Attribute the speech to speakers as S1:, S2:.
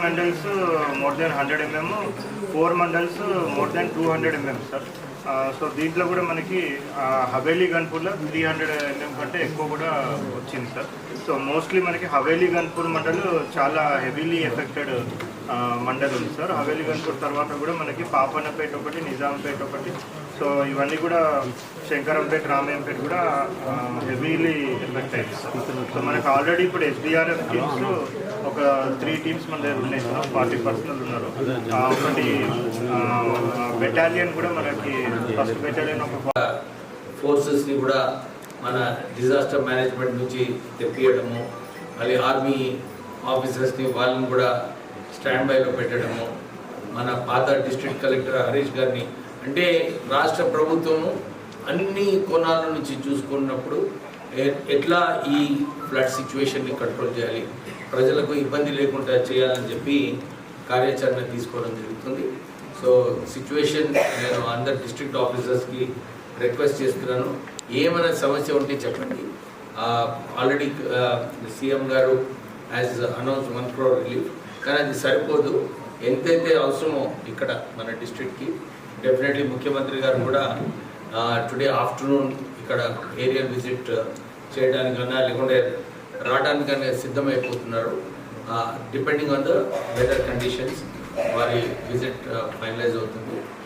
S1: Mandals more than hundred mm four mandals more than two hundred mm sir so దీంట్లో కూడా మనకి హవేలీ గన్పూర్లో three hundred MM కంటే ఎక్కువ కూడా వచ్చింది సార్ సో మోస్ట్లీ మనకి హవేలీ గన్పూర్ మండల్ చాలా హెవీలీ ఎఫెక్టెడ్ మండల్ ఉంది సార్ హవేలీ గన్పూర్ తర్వాత కూడా మనకి పాపన్నపేట ఒకటి నిజాంపేట ఒకటి. సో ఇవన్నీ కూడా శంకరంపేట రామయ్యంపేట కూడా హెవీలీ ఎఫెక్ట్ అయింది సార్ సో మనకి ఆల్రెడీ ఇప్పుడు ఎస్బీఆర్ఎఫ్ టీమ్స్ ఒక త్రీ టీమ్స్ మన దగ్గర ఉన్నాయి. సార్ ఫార్టీ పర్సనల్ ఉన్నారు. ఒకటి బెటాలియన్ కూడా మనకి ఫస్ట్ బెటాలియన్ ఒక
S2: ఫోర్సెస్ని కూడా మన డిజాస్టర్ మేనేజ్మెంట్ నుంచి తెప్పియడము మళ్ళీ ఆర్మీ ఆఫీసర్స్ని వాళ్ళని కూడా స్టాండ్ బైలో పెట్టడము మన పాత డిస్ట్రిక్ట్ కలెక్టర్ హరీష్ గారిని. అంటే రాష్ట్ర ప్రభుత్వము అన్ని కోణాల నుంచి చూసుకున్నప్పుడు ఎట్లా ఈ ఫ్లడ్ సిచ్యువేషన్ని కంట్రోల్ చేయాలి? ప్రజలకు ఇబ్బంది లేకుండా చేయాలని చెప్పి కార్యాచరణ తీసుకోవడం జరుగుతుంది. సో సిచ్యువేషన్ నేను అందరు డిస్ట్రిక్ట్ ఆఫీసర్స్కి రిక్వెస్ట్ చేస్తున్నాను. ఏమైనా సమస్య ఉంటే చెప్పండి. ఆల్రెడీ సీఎం గారు has announce one crore relief కానీ అది సరిపోదు. ఎంతైతే అవసరమో ఇక్కడ మన డిస్ట్రిక్ట్కి డెఫినెట్లీ ముఖ్యమంత్రి గారు కూడా టుడే ఆఫ్టర్నూన్ ఇక్కడ ఏరియల్ విజిట్ చేయడానికన్నా లేకుంటే రావడానికన్నా సిద్ధమైపోతున్నారు. Depending on the weather conditions వారి విజిట్ ఫైనలైజ్ అవుతుంది.